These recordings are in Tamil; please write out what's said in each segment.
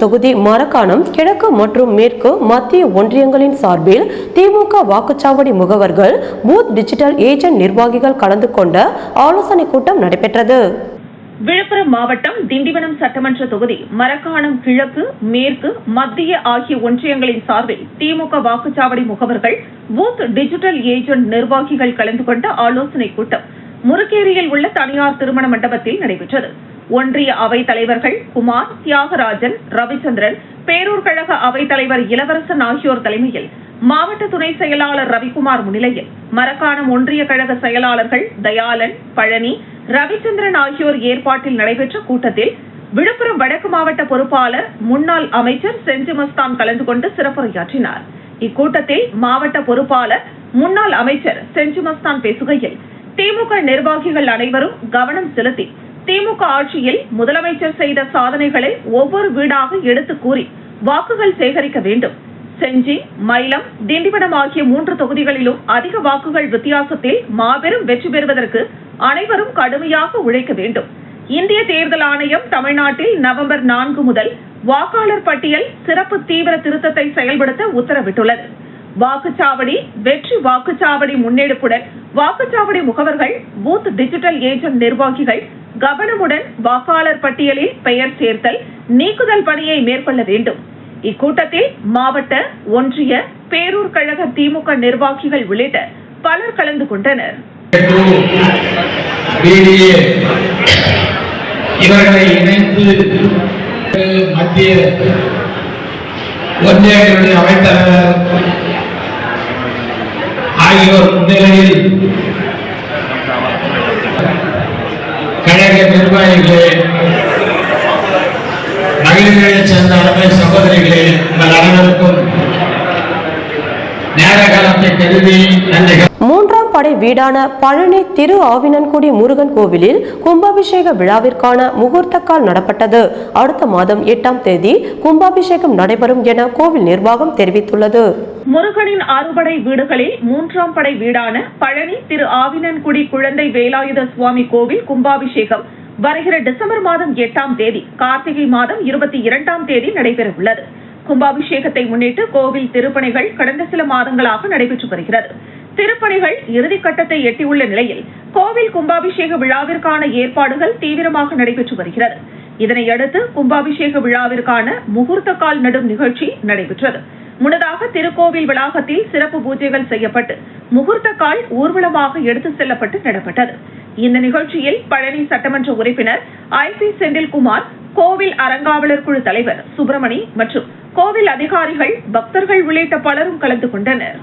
தொகுதி மரக்காணம் கிழக்கு மற்றும் மேற்கு மத்திய ஒன்றியங்களின் சார்பில் திமுக வாக்குச்சாவடி முகவர்கள் பூத் டிஜிட்டல் ஏஜென்ட் நிர்வாகிகள் கலந்து கொண்ட ஆலோசனை கூட்டம் நடைபெற்றது. விழுப்புரம் மாவட்டம் திண்டிவனம் சட்டமன்ற தொகுதி மரக்காணம் கிழக்கு மேற்கு மத்திய ஆகிய ஒன்றியங்களின் சார்பில் திமுக வாக்குச்சாவடி முகவர்கள் பூத் டிஜிட்டல் ஏஜென்ட் நிர்வாகிகள் கலந்து கொண்ட ஆலோசனைக் கூட்டம் முருகேரியில் உள்ள தனியார் திருமண மண்டபத்தில் நடைபெற்றது. ஒன்றிய அவைத் தலைவர்கள் குமார் தியாகராஜன் ரவிச்சந்திரன் பேரூர் கழக அவைத் தலைவர் இளவரசன் ஆகியோர் தலைமையில் மாவட்ட துணை செயலாளர் ரவிக்குமார் முன்னிலையில் மரக்காணம் ஒன்றிய கழக செயலாளர்கள் தயாளன் பழனி ரவிச்சந்திரன் ஆகியோர் ஏற்பாட்டில் நடைபெற்ற கூட்டத்தில் விழுப்புரம் வடக்கு மாவட்ட பொறுப்பாளர் முன்னாள் அமைச்சர் செஞ்சி மஸ்தான் கலந்து கொண்டு சிறப்புரையாற்றினார். இக்கூட்டத்தில் மாவட்ட பொறுப்பாளர் முன்னாள் அமைச்சர் செஞ்சி மஸ்தான் பேசுகையில் திமுக நிர்வாகிகள் அனைவரும் கவனம் செலுத்தி திமுக ஆட்சியில் முதலமைச்சர் செய்த சாதனைகளை ஒவ்வொரு வீடாக எடுத்து கூறி வாக்குகள் சேகரிக்க வேண்டும். செஞ்சி மயிலம் திண்டிவனம் ஆகிய மூன்று தொகுதிகளிலும் அதிக வாக்குகள் வித்தியாசத்தில் மாபெரும் வெற்றி பெறுவதற்கு அனைவரும் கடுமையாக உழைக்க வேண்டும். இந்திய தேர்தல் ஆணையம் தமிழ்நாட்டில் நவம்பர் நான்கு முதல் வாக்காளர் பட்டியல் சிறப்பு தீவிர திருத்தத்தை செயல்படுத்த உத்தரவிட்டுள்ளது. வாக்குச்சாவடி வெற்றி வாக்குச்சாவடி முன்னெடுப்புடன் வாக்குச்சாவடி முகவர்கள் பூத் டிஜிட்டல் ஏஜென்ட் நிர்வாகிகள் கவனமுடன் வாக்காளர் பட்டியலில் பெயர் சேர்த்தல் நீக்குதல் பணியை மேற்கொள்ள வேண்டும். இக்கூட்டத்தில் மாவட்ட ஒன்றிய பேரூர் கழக திமுக நிர்வாகிகள் உள்ளிட்ட பலர் கலந்து கொண்டனர். இவர்களை இணைத்து மத்திய ஒன்றிய அமைத்தலைவர் ஆகியோர் முன்னிலையில் கழக நிர்வாகிகளே மகளிர்களைச் சேர்ந்த அருமை சகோதரிகளே உங்கள் அனைவருக்கும் நேர காலத்தை கருதி நன்றிகள். மூன்றாம் படை வீடான பழனி திரு ஆவினன்குடி முருகன் கோவிலில் கும்பாபிஷேக விழாவிற்கான முகூர்த்த கால் நடப்பட்டது. அடுத்த மாதம் எட்டாம் தேதி கும்பாபிஷேகம் நடைபெறும் என கோவில் நிர்வாகம் தெரிவித்துள்ளது. முருகனின் அறுபடை வீடுகளில் மூன்றாம் படை வீடான பழனி திரு ஆவினன்குடி குழந்தை வேலாயுத சுவாமி கோவில் கும்பாபிஷேகம் வருகிற டிசம்பர் மாதம் எட்டாம் தேதி கார்த்திகை மாதம் இருபத்தி இரண்டாம் தேதி நடைபெறவுள்ளது. கும்பாபிஷேகத்தை முன்னிட்டு கோவில் திருப்பணிகள் கடந்த சில மாதங்களாக நடைபெற்று வருகிறது. திருப்பணிகள் இறுதிக்கட்டத்தை எட்டியுள்ள நிலையில் கோவில் கும்பாபிஷேக விழாவிற்கான ஏற்பாடுகள் தீவிரமாக நடைபெற்று வருகிறது. இதனையடுத்து கும்பாபிஷேக விழாவிற்கான முகூர்த்த கால் நடும் நிகழ்ச்சி நடைபெற்றது. முன்னதாக திருக்கோவில் வளாகத்தில் சிறப்பு பூஜைகள் செய்யப்பட்டு முகூர்த்த கால் ஊர்வலமாக எடுத்து செல்லப்பட்டு நடப்பட்டது. இந்த நிகழ்ச்சியில் பழனி சட்டமன்ற உறுப்பினர் ஐ பி செந்தில்குமார் கோவில் அறங்காவலர் குழு தலைவர் சுப்பிரமணி மற்றும் கோவில் அதிகாரிகள் பக்தர்கள் உள்ளிட்ட பலரும் கலந்து கொண்டனர்.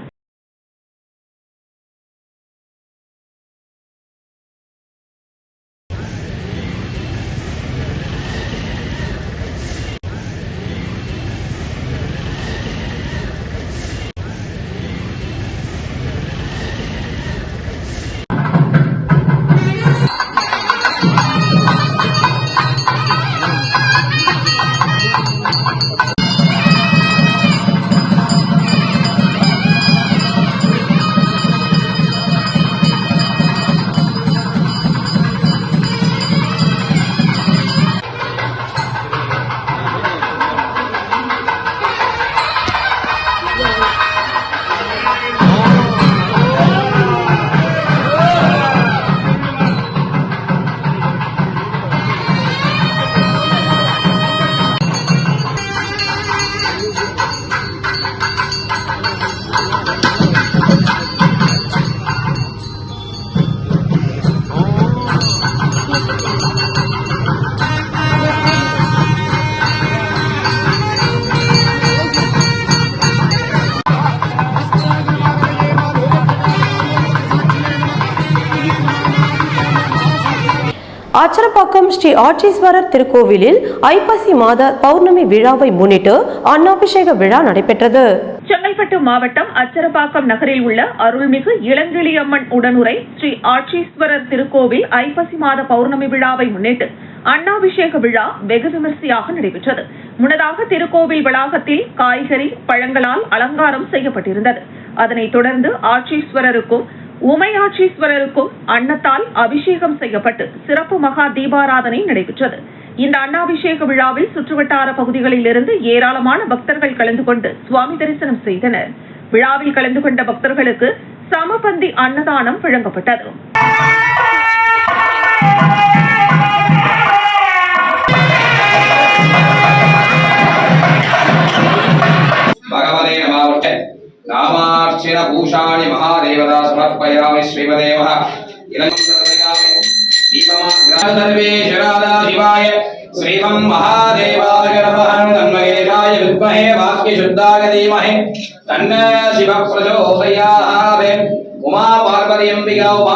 ஆச்சரப்பாக்கம் ஸ்ரீ ஆட்சீஸ்வரர் திருக்கோவிலில் ஐப்பசி மாத பௌர்ணமி விழாவை முன்னிட்டு அன்னாபிஷேக விழா நடைபெற்றது. செங்கல்பட்டு மாவட்டம் அச்சரப்பாக்கம் நகரில் உள்ள அருள்மிகு இளங்கிளியம்மன் உடனுரை ஸ்ரீ ஆட்சீஸ்வரர் திருக்கோவில் ஐப்பசி மாத பௌர்ணமி விழாவை முன்னிட்டு அன்னாபிஷேக விழா வெகு விமரிசையாக நடைபெற்றது. முன்னதாக திருக்கோவில் வளாகத்தில் காய்கறி பழங்களால் அலங்காரம் செய்யப்பட்டிருந்தது. அதனைத் தொடர்ந்து ஆட்சீஸ்வரருக்கும் உமையாட்சீஸ்வரருக்கும் அன்னத்தால் அபிஷேகம் செய்யப்பட்டு சிறப்பு மகா தீபாராதனை நடைபெற்றது. இந்த அன்னாபிஷேக விழாவில் சுற்றுவட்டார பகுதிகளில் இருந்து ஏராளமான பக்தர்கள் கலந்து கொண்டு சுவாமி தரிசனம் செய்தனர். விழாவில் கலந்து கொண்ட பக்தர்களுக்கு சமபந்தி அன்னதானம் வழங்கப்பட்டது. பகவதே நாம ధూపేన భూషాణి మహాదేవత సమర్పయామి శ్రీమదేవ సర్వేశ్వరాదాశివాయ శ్రీమం మహాదేవాయ నమః. తన్మయేషాయ విద్మహే వాక్యశుద్ధాయ ధీమహి తన్న శివ ప్రచోదయాదే ఉమా పార్వతి అంబికా ఉమా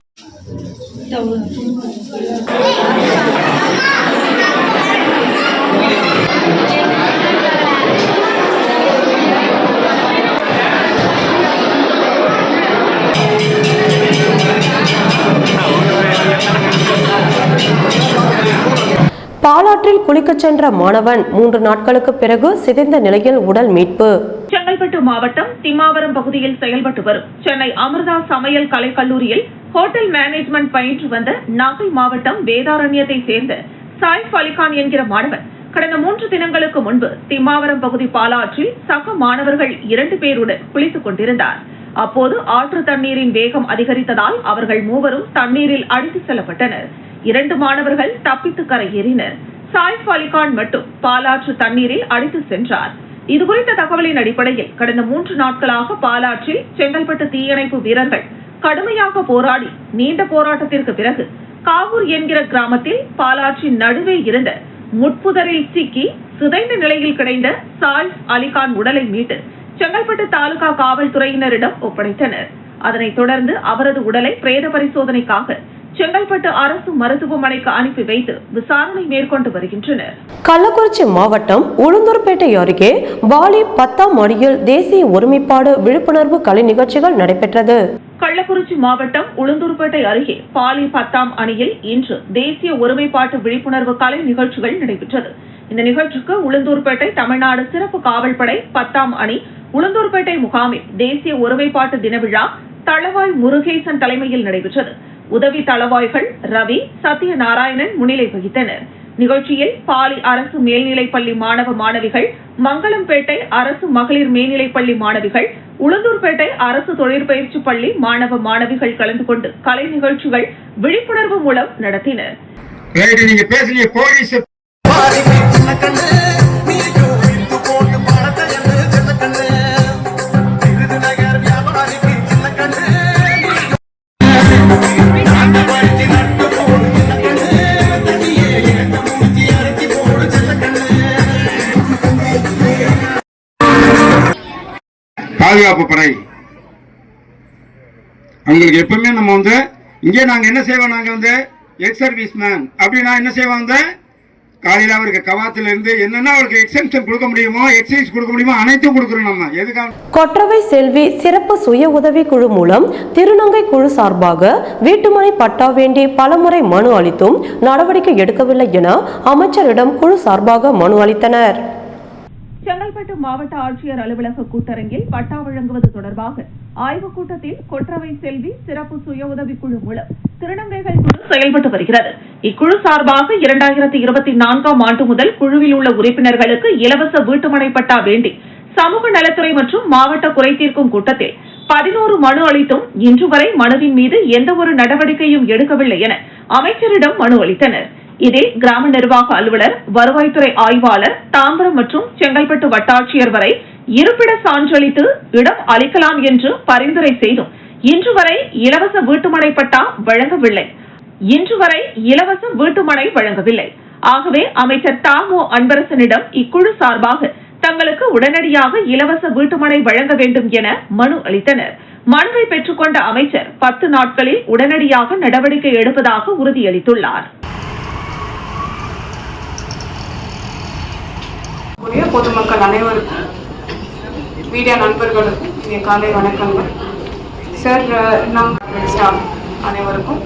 उमा குளிக்கச் சென்ற மாணவன் மூன்று நாட்களுக்கு பிறகு சிதைந்த நிலையில் உடல் மீட்பு. செங்கல்பட்டு மாவட்டம் திம்மாவரம் பகுதியில் செயல்பட்டு வரும். சென்னை அமிர்தா சமையல் கலைக் கல்லூரியில் ஹோட்டல் மேனேஜ்மெண்ட் பயின்று வந்த நாகை மாவட்டம் வேதாரண்யத்தை சேர்ந்த சாயிஃப் அலிகான் என்கிற மாணவன் கடந்த மூன்று தினங்களுக்கு முன்பு திம்மாவரம் பகுதி பாலாற்றில் சக மாணவர்கள் இரண்டு பேருடன் குளித்துக் கொண்டிருந்தார். அப்போது ஆற்று தண்ணீரின் வேகம் அதிகரித்ததால் அவர்கள் மூவரும் தண்ணீரில் அடித்து செல்லப்பட்டனர். இரண்டு மாணவர்கள் தப்பித்து கரையேறினர். சாயிஃப் அலிகான் மட்டும் பாலாற்று தண்ணீரில் அடித்து சென்றார். இதுகுறித்த தகவலின் அடிப்படையில் கடந்த மூன்று நாட்களாக பாலாற்றில் செங்கல்பட்டு தீயணைப்பு வீரர்கள் கடுமையாக போராடி நீண்ட போராட்டத்திற்கு பிறகு காவூர் என்கிற கிராமத்தில் பாலாற்றின் நடுவே இருந்த முட்புதரில் சிக்கி சிதைந்த நிலையில் கிடைந்த சாயிஃப் அலிகான் உடலை மீட்டு செங்கல்பட்டு தாலுகா காவல்துறையினரிடம் ஒப்படைத்தனர். அதனைத் தொடர்ந்து அவரது உடலை பிரேத பரிசோதனைக்காக செங்கல்பட்டு அரசு மருத்துவமனைக்கு அனுப்பி வைத்து விசாரணை மேற்கொண்டு வருகின்றனர். கள்ளக்குறிச்சி மாவட்டம் உளுந்தூர்பேட்டை அருகே பாலி பத்தாம் அடியில் தேசிய ஒருமைப்பாடு விழிப்புணர்வு கலை நிகழ்ச்சிகள் நடைபெற்றது. கள்ளக்குறிச்சி மாவட்டம் உளுந்தூர்பேட்டை அருகே பாலி பத்தாம் அணியில் இன்று தேசிய ஒருமைப்பாட்டு விழிப்புணர்வு கலை நிகழ்ச்சிகள் நடைபெற்றது. இந்த நிகழ்ச்சிக்கு உளுந்தூர்பேட்டை தமிழ்நாடு சிறப்பு காவல்படை பத்தாம் அணி உளுந்தூர்பேட்டை முகாமில் தேசிய ஒருமைப்பாட்டு தின விழா தளவாய் முருகேசன் தலைமையில் நடைபெற்றது. உதவி தளவாய்கள் ரவி சத்யநாராயணன் முன்னிலை வகித்தனர். நிகழ்ச்சியில் பாலி அரசு மேல்நிலைப்பள்ளி மாணவ மாணவிகள் மங்களம்பேட்டை அரசு மகளிர் மேல்நிலைப்பள்ளி மாணவிகள் உளுந்தூர்பேட்டை அரசு தொழிற்பயிற்சி பள்ளி மாணவ மாணவிகள் கலந்து கொண்டு கலை நிகழ்ச்சிகள் விழிப்புணர்வு மூலம் நடத்தினர். பாதுகாப்பு படை. அவங்களுக்கு எப்பவுமே நம்ம வந்து இங்கே நாங்க என்ன செய்வோம்? நாங்கள் வந்து எக்ஸ் சர்வீஸ் மேன் அப்படின்னா என்ன செய்வோம் வந்து காலையில் அவருக்கு கவாத்துல இருந்து என்னென்ன அவருக்கு எக்ஸம்ஷன் கொடுக்க முடியுமோ எக்ஸைஸ் கொடுக்க முடியுமோ அனைத்தும் கொடுக்குறோம் நம்ம. எதுக்காக? கொற்றவை செல்வி சிறப்பு சுய உதவி குழு மூலம் திருநங்கை குழு சார்பாக வீட்டுமனை பட்டா வேண்டி பலமுறை மனு அளித்தும் நடவடிக்கை எடுக்கவில்லை என அமைச்சரிடம் குழு சார்பாக மனு அளித்தனர். செங்கல்பட்டு மாவட்ட ஆட்சியர் அலுவலக கூட்டரங்கில் பட்டா வழங்குவது தொடர்பாக ஆய்வுக் கூட்டத்தில் கொற்றவை செல்வி சிறப்பு சுய உதவி குழு மூலம் திருநங்கைகள் குழு செயல்பட்டு வருகிறது. இக்குழு சார்பாக இரண்டாயிரத்தி இருபத்தி நான்காம் ஆண்டு முதல் குழுவில் உள்ள உறுப்பினர்களுக்கு இலவச வீட்டுமனை பட்டா வேண்டி சமூக நலத்துறை மற்றும் மாவட்ட குறை தீர்க்கும் கூட்டத்தில் பதினோரு மனு அளித்தும் இன்று வரை மனுவின் மீது எந்த ஒரு நடவடிக்கையும் எடுக்கவில்லை என அமைச்சரிடம் மனு அளித்தனர். இதில் கிராம நிர்வாக அலுவலர் வருவாய்த்துறை ஆய்வாளர் தாம்பரம் மற்றும் செங்கல்பட்டு வட்டாட்சியர் வரை இருப்பிட சான்றளித்து இடம் அளிக்கலாம் என்று பரிந்துரை செய்தும் இன்று வரை இலவச வீட்டுமனை பட்டா வழங்கவில்லை. இன்று வரை இலவச வீட்டுமனை வழங்கவில்லை. ஆகவே அமைச்சர் தாமோ அன்பரசனிடம் இக்குழு சார்பாக தங்களுக்கு உடனடியாக இலவச வீட்டுமனை வழங்க வேண்டும் என மனு அளித்தனர். மனுவை பெற்றுக்கொண்ட அமைச்சர் பத்து நாட்களில் உடனடியாக நடவடிக்கை எடுப்பதாக உறுதியளித்துள்ளார். கூடிய பொதுமக்கள் அனைவருக்கும் மீடியா நண்பர்களுக்கும் இனிய காலை வணக்கங்கள். சார் நம் ஸ்டாஃப் அனைவருக்கும்.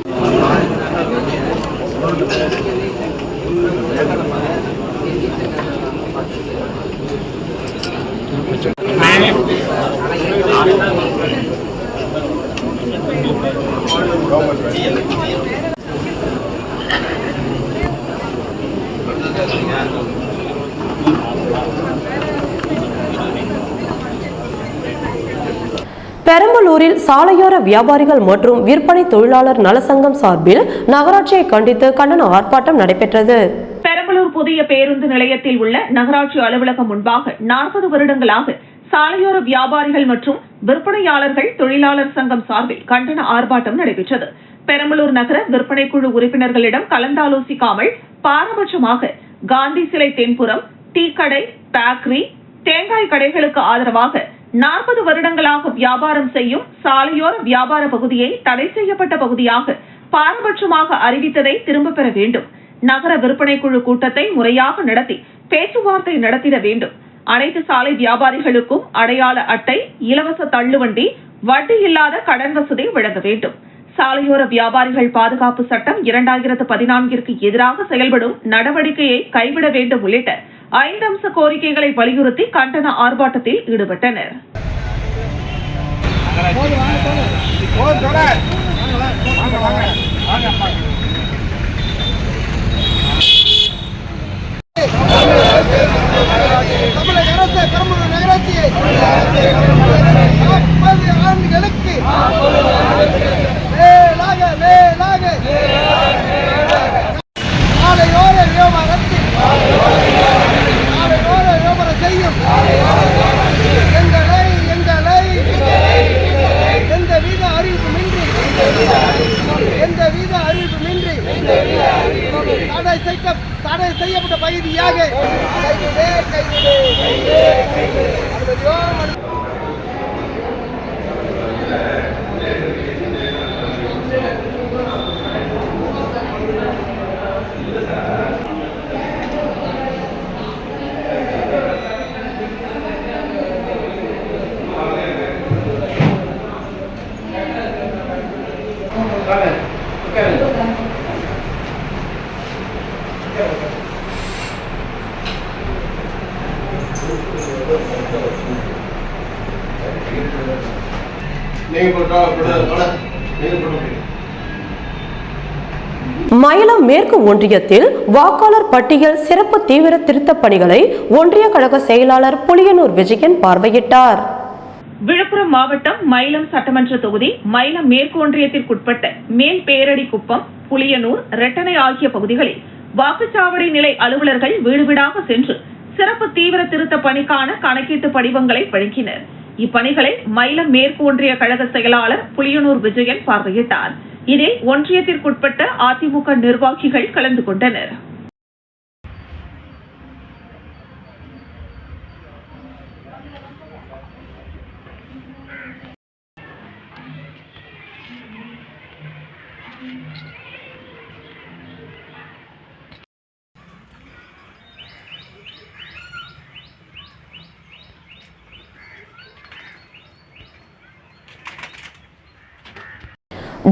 பெரம்பலூரில் சாலையோர வியாபாரிகள் மற்றும் விற்பனை தொழிலாளர் நலசங்கம் சார்பில் நகராட்சியை கண்டித்து கண்டன ஆர்ப்பாட்டம் நடைபெற்றது. பெரம்பலூர் புதிய பேருந்து நிலையத்தில் உள்ள நகராட்சி அலுவலகம் முன்பாக நாற்பது வருடங்களாக சாலையோர வியாபாரிகள் மற்றும் விற்பனையாளர்கள் தொழிலாளர் சங்கம் சார்பில் கண்டன ஆர்ப்பாட்டம் நடைபெற்றது. பெரம்பலூர் நகர விற்பனை குழு உறுப்பினர்களிடம் கலந்தாலோசிக்காமல் பாரபட்சமாக காந்தி சிலை தென்புறம் டீக்கடை பேக்கரி தேங்காய் கடைகளுக்கு ஆதரவாக நாற்பது வருடங்களாக வியாபாரம் செய்யும் சாலையோர வியாபார பகுதியை தடை செய்யப்பட்ட பகுதியாக பாரபட்சமாக அறிவித்ததை திரும்ப பெற வேண்டும். நகர விற்பனை குழு கூட்டத்தை முறையாக நடத்தி பேச்சுவார்த்தை நடத்திட வேண்டும். அனைத்து சாலை வியாபாரிகளுக்கும் அடையாள அட்டை இலவச தள்ளுவண்டி வட்டி இல்லாத கடன் வசதி வழங்க வேண்டும். சாலையோர வியாபாரிகள் பாதுகாப்பு சட்டம் இரண்டாயிரத்து பதினான்கிற்கு எதிராக செயல்படும் நடவடிக்கையை கைவிட வேண்டும் உள்ளிட்ட ஐந்து அம்ச கோரிக்கைகளை வலியுறுத்தி கண்டன ஆர்ப்பாட்டத்தில் ஈடுபட்டனர். தமிழக அரசு பெரம்பலூர் நகராட்சியை நாற்பது ஆண்டுகளுக்கு மேலாக மேலாக சாலையோர வியாபாரம் செய்யும் எங்களை எங்களை எந்த வித அறிவிப்புமின்றி எந்த வித அறிவிப்புமின்றி தடை செய்ய தடை செய்யப்பட்ட பகுதியாக. கைவிடு கைவிடு மயிலம் மேற்கு ஒன்றியத்தில் வாக்காளர் பட்டியல் சிறப்பு தீவிர திருத்தப் பணிகளை ஒன்றிய கழக செயலாளர் புலியனூர் விஜயன் பார்வையிட்டார். விழுப்புரம் மாவட்டம் மயிலம் சட்டமன்ற தொகுதி மயிலம் மேற்கு ஒன்றியத்திற்குட்பட்ட மேல் பேரடி குப்பம் புலியனூர் ரெட்டனை ஆகிய பகுதிகளில் வாக்குச்சாவடி நிலை அலுவலர்கள் வீடு வீடாக சென்று சிறப்பு தீவிர திருத்த பணிக்கான கணக்கீட்டு படிவங்களை வழங்கினர். இப்பணிகளை மயிலம் மேற்கு ஒன்றிய கழக செயலாளர் புலியனூர் விஜயன் பார்வையிட்டார். இதில் ஒன்றியத்திற்குட்பட்ட அதிமுக நிர்வாகிகள் கலந்து கொண்டனர்.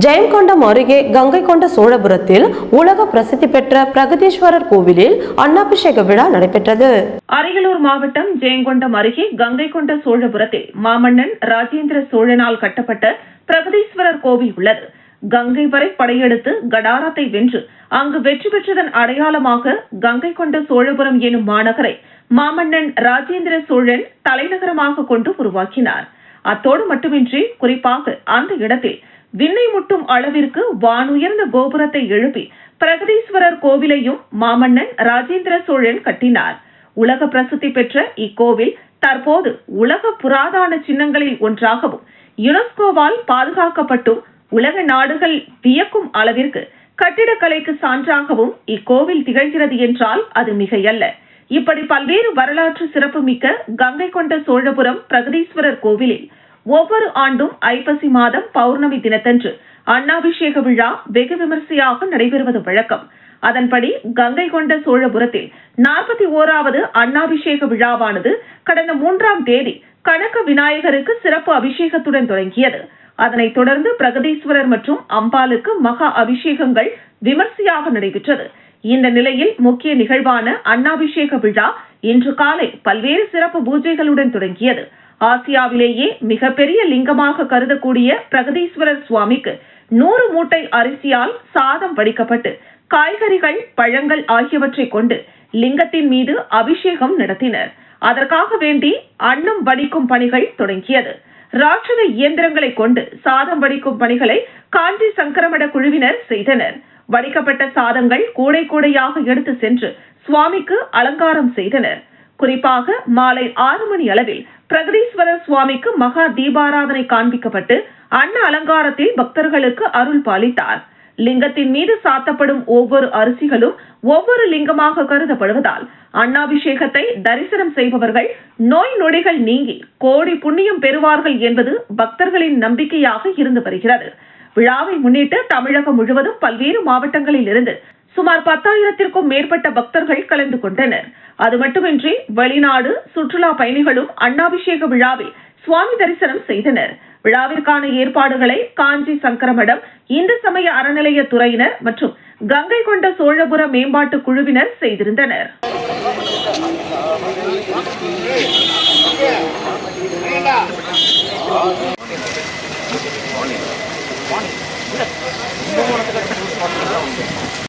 ஜெயங்கொண்டம் அருகே கங்கை கொண்ட சோழபுரத்தில் உலக பிரசித்தி பெற்ற பிரகதீஸ்வரர் கோவிலில் அன்னாபிஷேக விழா நடைபெற்றது. அரியலூர் மாவட்டம் ஜெயங்கொண்டம் அருகே கங்கை கொண்ட சோழபுரத்தில் மாமன்னன் ராஜேந்திர சோழனால் கட்டப்பட்ட பிரகதீஸ்வரர் கோவில் உள்ளது. கங்கை வரை படையெடுத்து கடாரத்தை வென்று அங்கு வெற்றி பெற்றதன் அடையாளமாக கங்கை கொண்ட சோழபுரம் எனும் மாநகரை மாமன்னன் ராஜேந்திர சோழன் தலைநகரமாக கொண்டு உருவாக்கினார். அத்தோடு மட்டுமின்றி குறிப்பாக அந்த இடத்தில் விண்ணை முட்டும் அளவிற்கு வானுயர்ந்த கோபுரத்தை எழுப்பி பிரகதீஸ்வரர் கோவிலையும் மாமன்னன் ராஜேந்திர சோழன் கட்டினார். உலக பிரசித்தி பெற்ற இக்கோவில் தற்போது உலக புராதான சின்னங்களில் ஒன்றாகவும் யுனெஸ்கோவால் பாதுகாக்கப்பட்டும் உலக நாடுகள் வியக்கும் அளவிற்கு கட்டிடக்கலைக்கு சான்றாகவும் இக்கோவில் திகழ்கிறது என்றால் அது மிகையல்ல. இப்படி பல்வேறு வரலாற்று சிறப்புமிக்க கங்கை கொண்ட சோழபுரம் பிரகதீஸ்வரர் கோவிலில் ஒவ்வொரு ஆண்டும் ஐப்பசி மாதம் பௌர்ணமி தினத்தன்று அன்னாபிஷேக விழா வெகு விமர்சையாக நடைபெறுவது வழக்கம். அதன்படி கங்கை கொண்ட சோழபுரத்தில் நாற்பத்தி ஓராவது அன்னாபிஷேக விழாவானது கடந்த மூன்றாம் தேதி கணக்க விநாயகருக்கு சிறப்பு அபிஷேகத்துடன் தொடங்கியது. அதனைத் தொடர்ந்து பிரகதீஸ்வரர் மற்றும் அம்பாளுக்கு மகா அபிஷேகங்கள் விமர்சையாக நடைபெற்றது. இந்த நிலையில் முக்கிய நிகழ்வான அன்னாபிஷேக விழா இன்று காலை பல்வேறு சிறப்பு பூஜைகளுடன் தொடங்கியது. ஆசியாவிலேயே மிகப்பெரிய லிங்கமாக கருதக்கூடிய பிரகதீஸ்வரர் சுவாமிக்கு நூறு மூட்டை அரிசியால் சாதம் வடிக்கப்பட்டு காய்கறிகள் பழங்கள் ஆகியவற்றை கொண்டு லிங்கத்தின் மீது அபிஷேகம் நடத்தினர். அதற்காக வேண்டி அன்னம் வடிக்கும் பணிகள் தொடங்கியது. ராட்சத இயந்திரங்களை கொண்டு சாதம் வடிக்கும் பணிகளை காஞ்சி சங்கரமட குழுவினர் செய்தனர். வடிக்கப்பட்ட சாதங்கள் கூடை கூடையாக எடுத்து சென்று சுவாமிக்கு அலங்காரம் செய்தனர். குறிப்பாக மாலை ஆறு மணி அளவில் பிரகதீஸ்வரர் சுவாமிக்கு மகா தீபாராதனை காண்பிக்கப்பட்டு அன்ன அலங்காரத்தில் பக்தர்களுக்கு அருள் பாலித்தார் லிங்கத்தின் மீது சாத்தப்படும் ஒவ்வொரு அரிசிகளும் ஒவ்வொரு லிங்கமாக கருதப்படுவதால் அண்ணாபிஷேகத்தை தரிசனம் செய்பவர்கள் நோய் நொடிகள் நீங்கி கோடி புண்ணியம் பெறுவார்கள் என்பது பக்தர்களின் நம்பிக்கையாக இருந்து வருகிறது. விழாவை முன்னிட்டு தமிழகம் முழுவதும் பல்வேறு மாவட்டங்களில் இருந்து சுமார் பத்தாயிரத்திற்கும் மேற்பட்ட பக்தர்கள் கலந்து கொண்டனர். அது மட்டுமின்றி வெளிநாடு சுற்றுலா பயணிகளும் அன்னாபிஷேக விழாவில் சுவாமி தரிசனம் செய்தனர். விழாவிற்கான ஏற்பாடுகளை காஞ்சி சங்கரமடம் இந்து சமய அறநிலைய துறையினர் மற்றும் கங்கை கொண்ட சோழபுர மேம்பாட்டு குழுவினர் செய்திருந்தனர். கும்பகோணத்துக்கு